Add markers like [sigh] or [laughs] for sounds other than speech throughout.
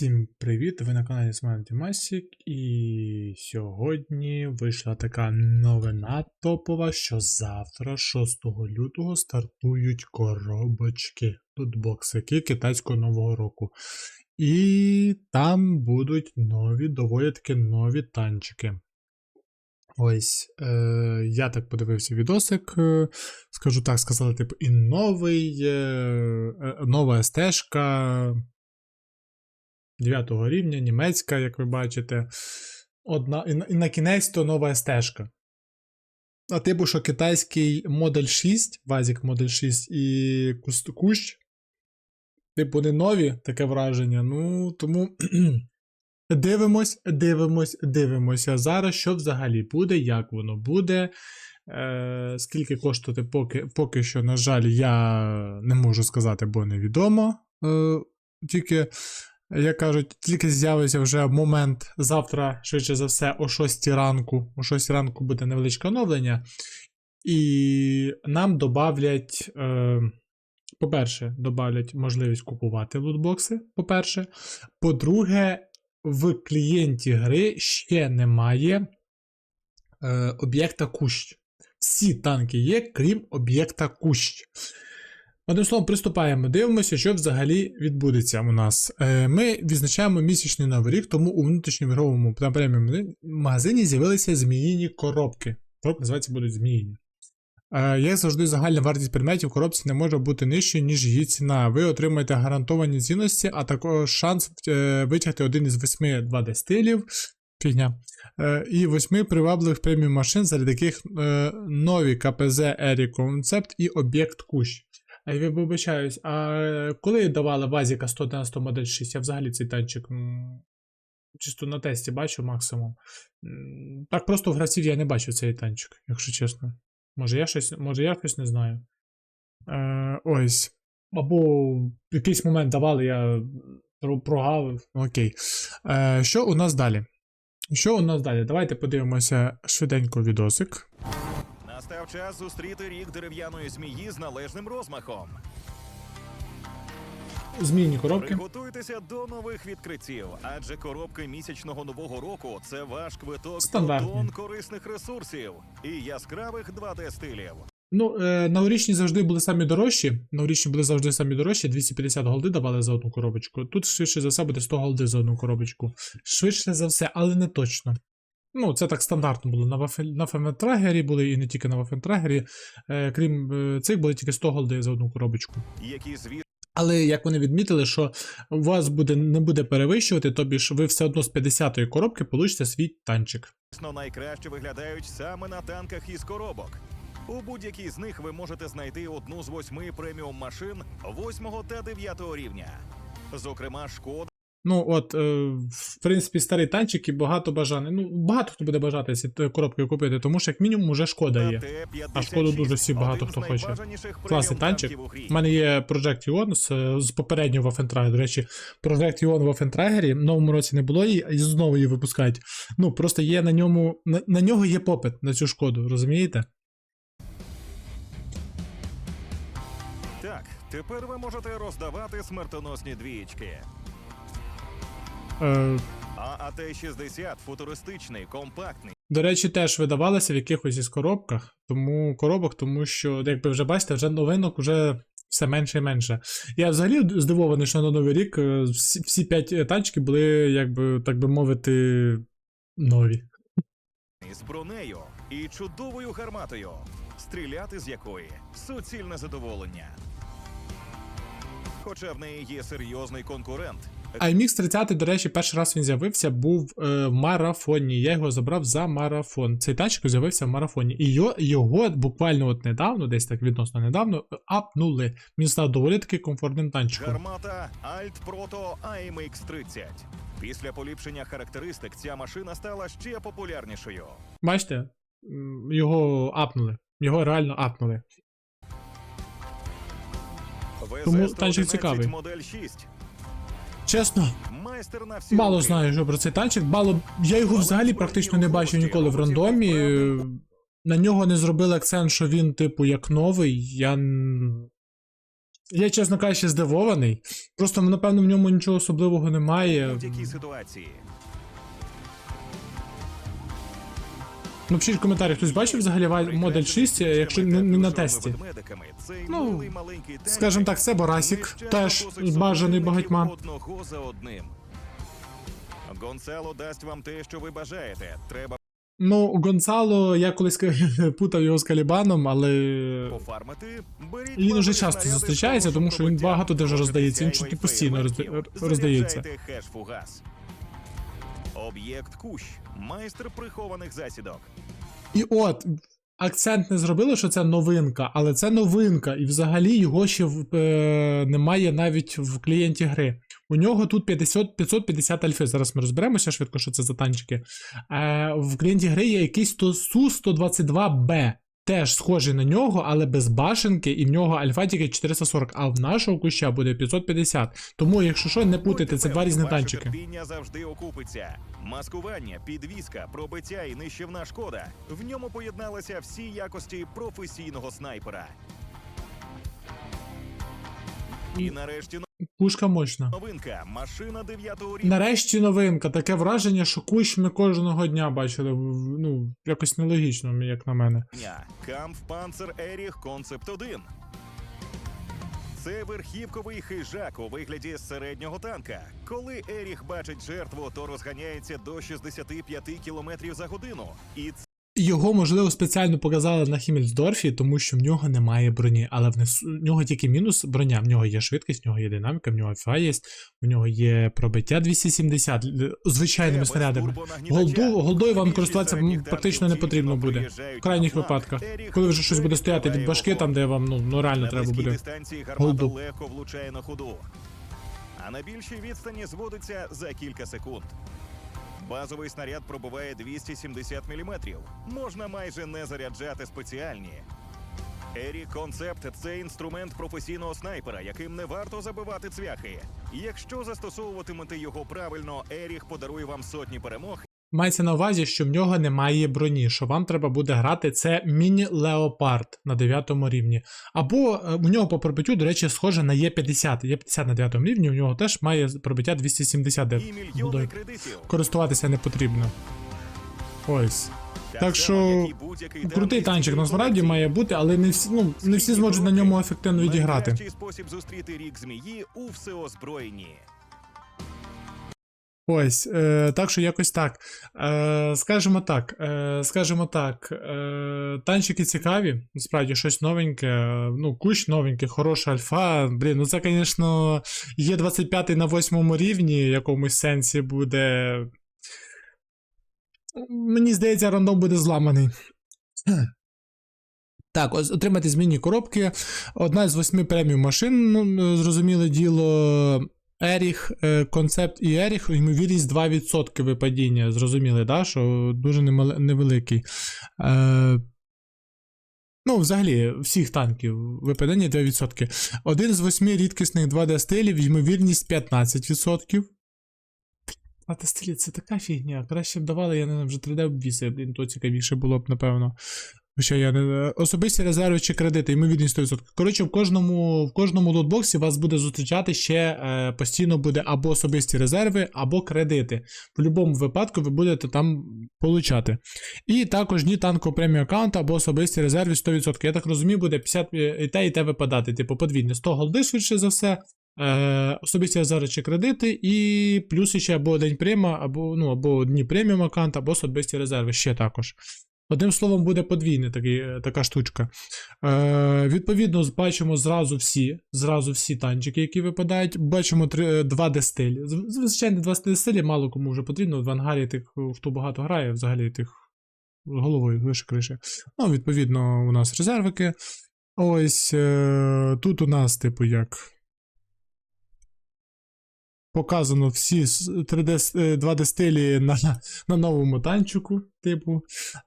Всім привіт! Ви на каналі Смарт Масік, і сьогодні вийшла така новина топова, що завтра, 6 лютого, стартують коробочки, лутбоксики китайського нового року. І там будуть нові, доволі таки нові танчики. Ось, е, я так подивився відосик, е, скажу так, сказали, типу, і новий, е, е, нова стежка 9 рівня, німецька, як ви бачите. Одна, і, на- кінець то нова стежка. А типу, що китайський Модель 6, Вазік Модель 6 і Кущ, типу, не нові, таке враження. Ну, тому [clears throat] дивимось, дивимось, дивимося. Зараз що взагалі буде, як воно буде. Е, скільки коштувати, поки, поки що, на жаль, я не можу сказати, бо невідомо. Е, тільки, як кажуть, тільки з'явиться вже момент завтра, швидше за все, о 6 ранку. О 6 ранку буде невеличке оновлення. І нам добавлять, е, по-перше, добавлять можливість купувати лутбокси. По-перше. По-друге, в клієнті гри ще немає е, об'єкта кущ. Всі танки є, крім об'єкта кущ. Одним словом, приступаємо, дивимося, що взагалі відбудеться у нас. Е, Ми відзначаємо місячний новий рік, тому у внутрішньому ігровому преміум магазині з'явилися зміїні коробки. Коробки називаються будуть зміїні. Е, Як завжди, загальна вартість предметів в коробці не може бути нижчою, ніж її ціна. Ви отримаєте гарантовані цінності, а також шанс е, витягти один із восьми 2D стилів. Фігня. Е, І восьми привабливих преміум машин, серед яких е, нові КПЗ Ері Concept і об'єкт Кущ. А я вибачаюсь, а коли давали Вазіка 111 модель 6, я взагалі цей танчик чисто на тесті бачу максимум. Так просто в гравців я не бачу цей танчик, якщо чесно. Може я щось, може я щось не знаю. Е, ось. Або в якийсь момент давали, я про- прогавив. Окей. Е, що у нас далі? Що у нас далі? Давайте подивимося швиденько відосик. Настав час зустріти рік дерев'яної змії з належним розмахом. Змінні коробки. Приготуйтеся до нових відкриттів, адже коробки місячного нового року це ваш квиток до тонн корисних ресурсів і яскравих 2D стилів. Ну, е, новорічні завжди були самі дорожчі. Новорічні були завжди самі дорожчі. 250 голди давали за одну коробочку. Тут швидше за все буде 100 голди за одну коробочку. Швидше за все, але не точно. Ну, це так стандартно було. На, Waffen- на Феметрагері були і не тільки на Вафентрагері. Е, крім е, цих, були тільки 100 голди за одну коробочку. які звісно Але як вони відмітили, що у вас буде, не буде перевищувати, тобі ж ви все одно з 50-ї коробки получите свій танчик. найкраще виглядають саме на танках із коробок. У будь-якій з них ви можете знайти одну з восьми преміум машин 8 та 9 рівня. Зокрема, шкода. Ну, от, е, в принципі, старий танчик і багато бажаний. Ну, багато хто буде бажати ці коробки купити, тому що як мінімум уже шкода є. А шкоду дуже всі багато хто хоче. Класний танчик. у. У мене є Project Ion з, з попереднього Waffentrager. До речі, Project Ion в Waffentrager в новому році не було її, і знову її випускають. Ну, просто є на ньому. На, на нього є попит на цю шкоду, розумієте? Так, тепер ви можете роздавати смертоносні двієчки. Е, А АТ-60 футуристичний, компактний. До речі, теж видавалися в якихось із коробках, тому коробок, тому що, якби вже бачите, вже новинок вже все менше і менше. Я взагалі здивований, що на Новий рік е, всі, всі п'ять тачки були, якби, так би мовити, нові. з бронею і чудовою гарматою, стріляти з якої суцільне задоволення. Хоча в неї є серйозний конкурент. IMX 30, до речі, перший раз він з'явився, був е, в марафоні. Я його забрав за марафон. Цей тачик з'явився в марафоні. І його, його буквально от недавно, десь так відносно недавно, апнули. Він став доволі таки комфортним танчиком. Гармата Alt Proto AMX 30. Після поліпшення характеристик ця машина стала ще популярнішою. Бачите, його апнули. Його реально апнули. Тому танчик цікавий. модель 6. Чесно, мало знаю, що про цей танчик. Мало... Я його взагалі практично не бачив ніколи в рандомі. На нього не зробили акцент, що він, типу, як новий. Я Я, чесно кажучи, здивований. Просто, напевно, в ньому нічого особливого немає. будь-якій ситуації. Ну, пишіть в коментарях, хтось бачив взагалі модель 6, якщо не, не на тесті. Ну, скажем так, це Борасік, теж бажаний багатьма. Гонсало дасть вам те, що ви бажаєте. Треба Ну, Гонсало, я колись [laughs] путав його з Калібаном, але. Він уже часто зустрічається, тому що він багато де вже роздається, він чуть не постійно роздається. Об'єкт Кущ. Майстер прихованих засідок. І от, акцент не зробили, що це новинка, але це новинка, і взагалі його ще в- е, немає навіть в клієнті гри. У нього тут 50, 550 альфи. Зараз ми розберемося швидко, що це за танчики. Е, в клієнті гри є якийсь Су-122Б. Теж схожий на нього, але без башенки, і в нього альфа тільки 440, а в нашого куща буде 550. Тому, якщо що, не путайте, це два різні танчики. терпіння завжди окупиться. Маскування, підвізка, пробиття і нищівна шкода. В ньому поєдналися всі якості професійного снайпера. І нарешті Пушка мощна. новинка. Машина 9 рівня. Нарешті новинка. Таке враження, що кущ ми кожного дня бачили. Ну, якось нелогічно, як на мене. Кампфпанцер Еріх Концепт 1. Це верхівковий хижак у вигляді середнього танка. Коли Еріх бачить жертву, то розганяється до 65 км за годину. І Його, можливо, спеціально показали на Хімельсдорфі, тому що в нього немає броні, але в нього тільки мінус броня. В нього є швидкість, в нього є динаміка, в нього ФА є, в нього є пробиття 270 л- звичайними снарядами. Голду, голдою вам користуватися практично не потрібно буде. В крайніх випадках. Коли вже щось буде стояти від башки, там де вам ну, ну реально треба буде. голду. легко влучає на ходу. А на більшій відстані зводиться за кілька секунд. Базовий снаряд пробиває 270 мм. Можна майже не заряджати спеціальні. Ері Концепт це інструмент професійного снайпера, яким не варто забивати цвяхи. Якщо застосовуватимете його правильно, Еріх подарує вам сотні перемог Мається на увазі, що в нього немає броні, що вам треба буде грати це міні-леопард на 9 рівні. Або е, в нього по пробиттю, до речі, схоже на Є50. Є50 на 9 рівні, у нього теж має пробиття 270, де буде користуватися не потрібно. Ось. Так що, Крутий танчик насправді має бути, але не всі, ну, не всі зможуть на ньому ефективно відіграти. Спосіб зустріти рік змії у всеозброєнні. Ось, е, так що якось так. Е, скажімо так, е, скажімо так, е, танчики цікаві, насправді щось новеньке. Ну, кущ новенький, хороша альфа. Блін, ну це, звісно, є 25 на 8 рівні, в якомусь сенсі буде. Мені здається, рандом буде зламаний. Так, отримати змінні коробки. Одна з восьми преміум машин, ну, зрозуміле діло. Еріх, е, концепт і Еріх, ймовірність 2% випадіння. Зрозуміли, да? що дуже невеликий. Е, ну, взагалі, всіх танків випадіння 2%. Один з восьми рідкісних 2D стилів, ймовірність 15%. 2D стилі це така фігня. Краще б давали, я не знаю, вже 3D обвіси, блін, то цікавіше було б, напевно. Хоча я не особисті резерви чи кредити, ймовірність 100%. Коротше, в кожному, в кожному лотбоксі вас буде зустрічати ще е, постійно буде або особисті резерви, або кредити. В будь-якому випадку ви будете там получати. І також дні танку преміум аккаунт або особисті резерви 100%. Я так розумію, буде 50 і те, і те випадати. Типу подвійне 100 голди, швидше за все. Е, особисті резерви чи кредити, і плюс ще або день према, або, ну, або дні преміум аккаунт, або особисті резерви ще також. Одним словом, буде подвійна е, така штучка. Е, відповідно, бачимо зразу всі, зразу всі танчики, які випадають. Бачимо 3, 2D стилі. З- Звичайно, 2D стилі мало кому вже потрібно. В ангарі тих, хто багато грає, взагалі тих головою вище криші. Ну, відповідно, у нас резервики. Ось е, тут у нас, типу, як. Показано всі с- 3D, е, 2D стилі на, на новому танчику, типу.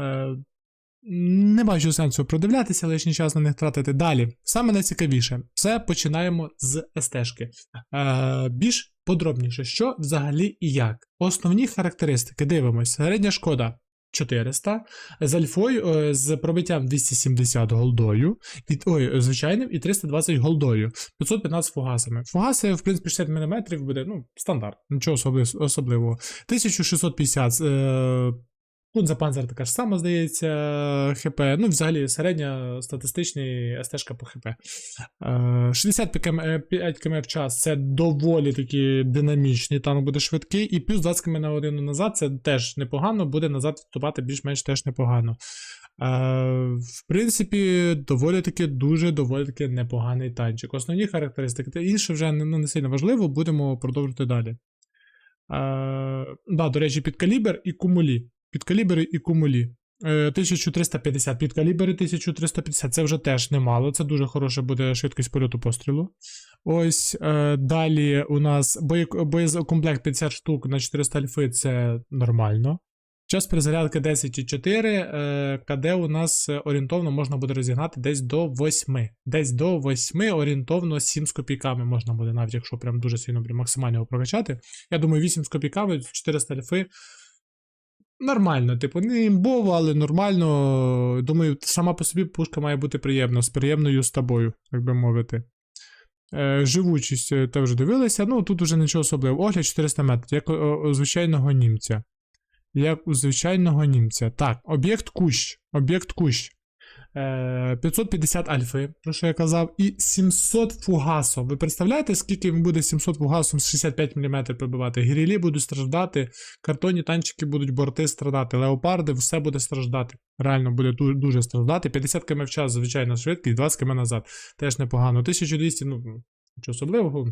Е, не бачу сенсу продивлятися, лишній час на них тратити. Далі, саме найцікавіше, це починаємо з СТ-шки. Е, більш подробніше, що взагалі і як. Основні характеристики дивимось. Середня шкода 400, з альфою, е, з пробиттям 270 голдою, і, ой, звичайним, і 320 голдою, 515 фугасами. Фугаси, в принципі, 60 мм буде, ну, стандарт, нічого особливого. 1650, е, Кунза Панзер така ж сама, здається, ХП. Ну, взагалі, середня статистичний СТ по ХП. Е, 65 км, е, 5 км в час це доволі таки динамічний танк буде швидкий, і плюс 20 км на годину назад це теж непогано, буде назад відступати більш-менш теж непогано. Е, в принципі, доволі таки дуже доволі таки непоганий танчик. Основні характеристики, та інше вже ну, не сильно важливо, будемо продовжувати далі. Е, да, до речі, підкалібр і кумулі. Підкалібри і кумулі. Е, 1350, підкалібри 1350. Це вже теж немало. Це дуже хороша буде швидкість польоту пострілу. Ось е, далі у нас боєк- боєкомплект 50 штук на 400 альфи це нормально. Час перезарядки 10,4, е, КД у нас е, орієнтовно можна буде розігнати десь до 8. Десь до 8, орієнтовно 7 з копійками можна буде, навіть якщо прям дуже сильно максимально його прокачати. Я думаю, 8 з копійками, 400 альфи. Нормально, типу, не імбово, але нормально. Думаю, сама по собі пушка має бути приємна, з приємною з тобою, як би мовити. Е, живучість теж дивилися. Ну, тут вже нічого особливого. Огляд 400 метрів, як у, у звичайного німця. Як у звичайного німця. Так, об'єкт кущ. Об'єкт кущ. Е, 550 альфи, про що я казав, і 700 фугасом. Ви представляєте, скільки він буде 700 фугасом з 65 мм прибивати? Гірілі будуть страждати, картонні танчики будуть борти страдати, леопарди, все буде страждати. Реально буде дуже страждати. 50 км в час, звичайно, швидкість, 20 км назад. Теж непогано. 1200, ну, нічого особливого.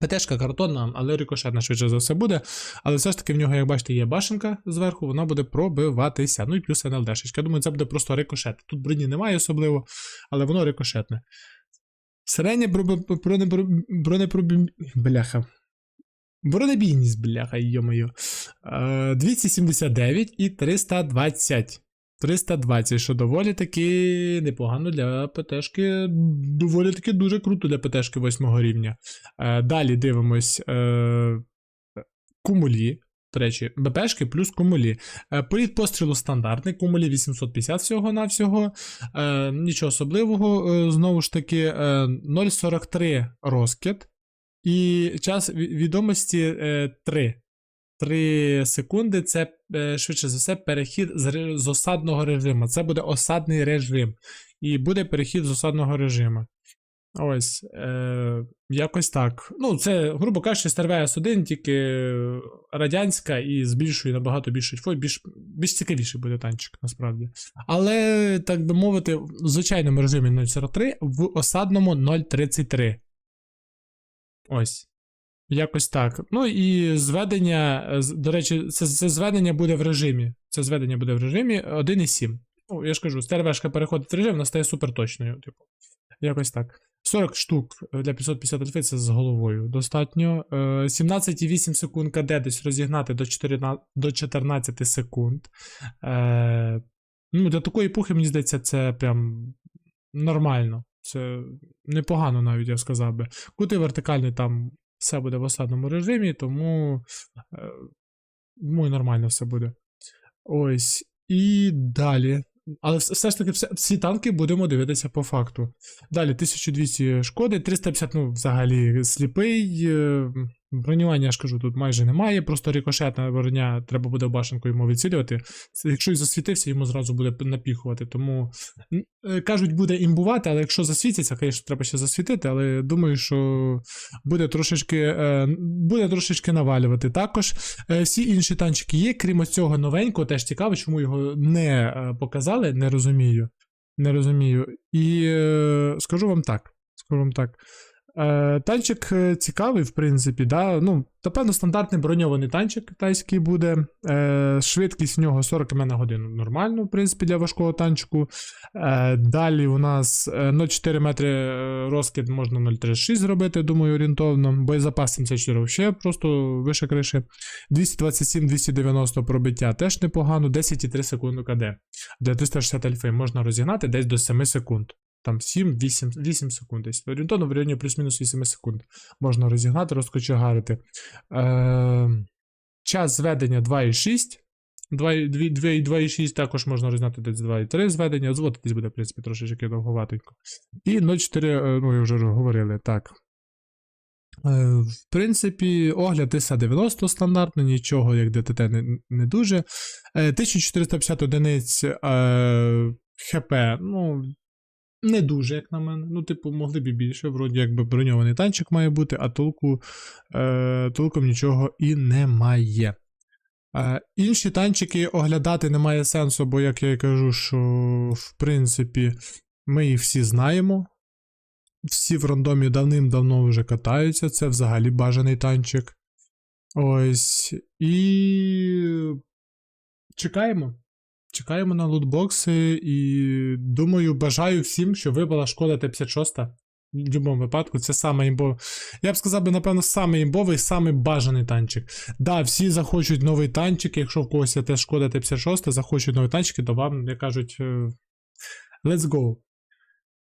ПТшка картонна, але рикошетна швидше за все буде. Але все ж таки в нього, як бачите, є башенка зверху, вона буде пробиватися. Ну і плюс НЛДшечка. Думаю, це буде просто рикошет. Тут броні немає особливо, але воно рикошетне. Середня бронепробі... Бляха. Бронебійність, бляха, йо-моє. Е, 279 і 320. 320, що доволі таки непогано для ПТшки. Доволі таки дуже круто для ПТшки 8 рівня. Е, далі дивимось. Е, кумулі. До речі, БПшки плюс кумулі. Е, політ пострілу стандартний, кумулі 850 всього-навсього. Е, нічого особливого. Е, знову ж таки, е, 0,43 розкид. І час відомості е, 3. 3 секунди це е, швидше за все перехід з, осадного режиму. Це буде осадний режим. І буде перехід з осадного режиму. Ось. Е, якось так. Ну, це, грубо кажучи, Star 1 тільки радянська і з більшою, набагато більшою фой, більш, більш цікавіший буде танчик, насправді. Але, так би мовити, в звичайному режимі 0.43, в осадному 0.33. Ось. Якось так. Ну і зведення, е, до речі, це, це зведення буде в режимі. Це зведення буде в режимі 1.7. Ну, я ж кажу, стервешка переходить в режим, вона стає суперточною. Типу. Якось так. 40 штук для 550 альфи це з головою достатньо. Е, 17,8 секунд КД десь розігнати до 14, до 14 секунд. Е, ну, для такої епохи, мені здається, це прям нормально. Це непогано навіть, я сказав би. Кути вертикальний там все буде в осадному режимі, тому е, ну, і нормально все буде. Ось. І далі. Але все ж таки, всі танки будемо дивитися по факту. Далі 1200 шкоди, 350, ну, взагалі, сліпий. Бронювання, я ж кажу, тут майже немає. Просто рикошетна броня, треба буде башенку йому відцілювати. Якщо і засвітився, йому зразу буде напіхувати. Тому е, кажуть, буде імбувати, але якщо засвітиться, звісно, треба ще засвітити, але думаю, що буде трошечки, е, буде трошечки навалювати. Також е, всі інші танчики є, крім цього новенького, теж цікаво, чому його не показали, не розумію. Не розумію. І скажу вам так. Скажу вам так. Е, танчик е, цікавий, в принципі, да? ну, напевно, стандартний броньований танчик китайський буде. Е, швидкість в нього 40 км на годину. Нормально, в принципі, для важкого танчику. Далі у нас е, 0,4 метри розкид можна 0,36 зробити, думаю, орієнтовно. Боєзапас 74 ще просто вище криші. 227-290 пробиття теж непогано. 10,3 секунди КД. Для 360 альфи можна розігнати десь до 7 секунд. Там 7-8 8 секунд. Десь. Орієнтовно в районі плюс-мінус 8 секунд можна розігнати, розкочегарити. Е, час зведення 2,6. 2,6 також можна розняти десь 2,3 зведення. Зводитись буде, в принципі, трошечки довговатенько. І 0,4, е, ну, вже говорили, так. Е, В принципі, огляд ISA 90 стандартно, нічого як ДТТ не, не дуже. Е, 1450 одиниць е, ХП, ну, не дуже, як на мене. Ну, типу, могли б і більше, вроді якби броньований танчик має бути, а толку, е, толком нічого і немає. Е, інші танчики оглядати немає сенсу, бо, як я і кажу, що в принципі ми їх всі знаємо. Всі в рандомі давним-давно вже катаються, це взагалі бажаний танчик. Ось. І чекаємо. Чекаємо на лутбокси і думаю, бажаю всім, що випала шкода Т-56. В будь-якому випадку, це саме імбовий. Я б сказав, би, напевно, саме імбовий, саме бажаний танчик. Да, всі захочуть новий танчик, якщо в когось є теж шкода Т-56, захочуть нові танчики, то вам, як кажуть, е, let's go.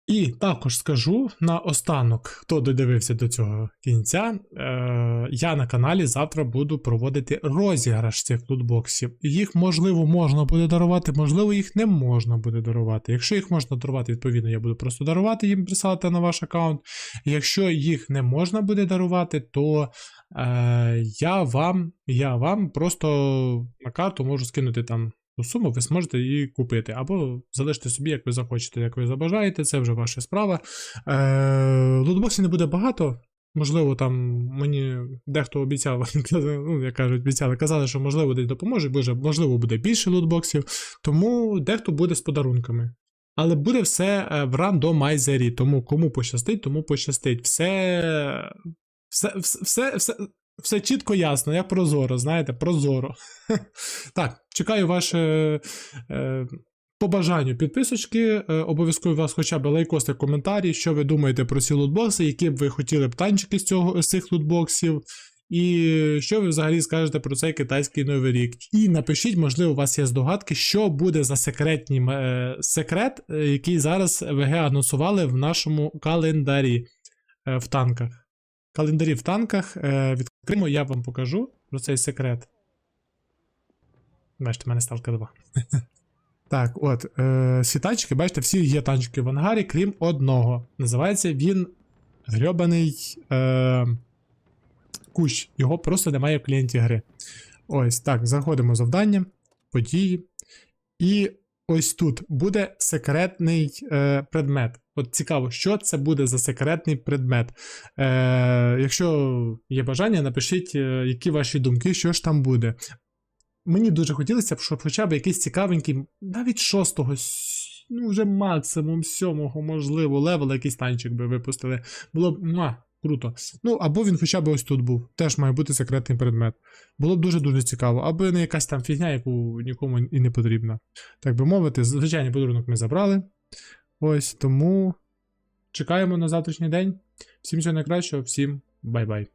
І також скажу на останок, хто додивився до цього кінця, е, я на каналі завтра буду проводити розіграш цих лутбоксів. Їх, можливо, можна буде дарувати, можливо, їх не можна буде дарувати. Якщо їх можна дарувати, відповідно, я буду просто дарувати їм присилати на ваш аккаунт. Якщо їх не можна буде дарувати, то е, я, вам, я вам просто на карту можу скинути там ту суму, ви зможете її купити. Або залиште собі, як ви захочете, як ви забажаєте, це вже ваша справа. Е, лутбоксів не буде багато. Можливо, там мені дехто обіцяв, [laughs] ну, як кажуть, обіцяли, казали, що можливо десь допоможе, боже, можливо, буде більше лутбоксів, тому дехто буде з подарунками. Але буде все е, в рандомайзері, тому кому пощастить, тому пощастить. Все, все, все, все, все чітко ясно, як прозоро, знаєте, прозоро. [laughs] Так, чекаю ваше е, по бажанню підписочки. Е, обов'язково вас хоча б лайкости коментарі, що ви думаєте про ці лутбокси, які б ви хотіли б танчики з, цього, з цих лутбоксів. І що ви взагалі скажете про цей китайський новий рік? І напишіть, можливо, у вас є здогадки, що буде за секретні, е, секрет, е, який зараз ВГ анонсували в нашому календарі е, в танках. Календарі в танках е, відкриємо, я вам покажу про цей секрет. Бачите, в мене ставка 2. [laughs] Так, от, е, всі танчики, бачите, всі є танчики в ангарі, крім одного. Називається він грьобаний е, кущ. Його просто немає в клієнті гри. Ось так, заходимо завдання, події. І ось тут буде секретний е, предмет. От цікаво, що це буде за секретний предмет. Е, якщо є бажання, напишіть, е, які ваші думки, що ж там буде. Мені дуже хотілося б, щоб хоча б якийсь цікавенький, навіть шостого, ну вже максимум сьомого, можливо, левела якийсь танчик би випустили. Було б муа, круто. Ну, або він хоча б ось тут був. Теж має бути секретний предмет. Було б дуже-дуже цікаво, аби не якась там фігня, яку нікому і не потрібна. Так би мовити, звичайний подарунок ми забрали. Ось тому чекаємо на завтрашній день. Всім всього найкращого, всім бай-бай.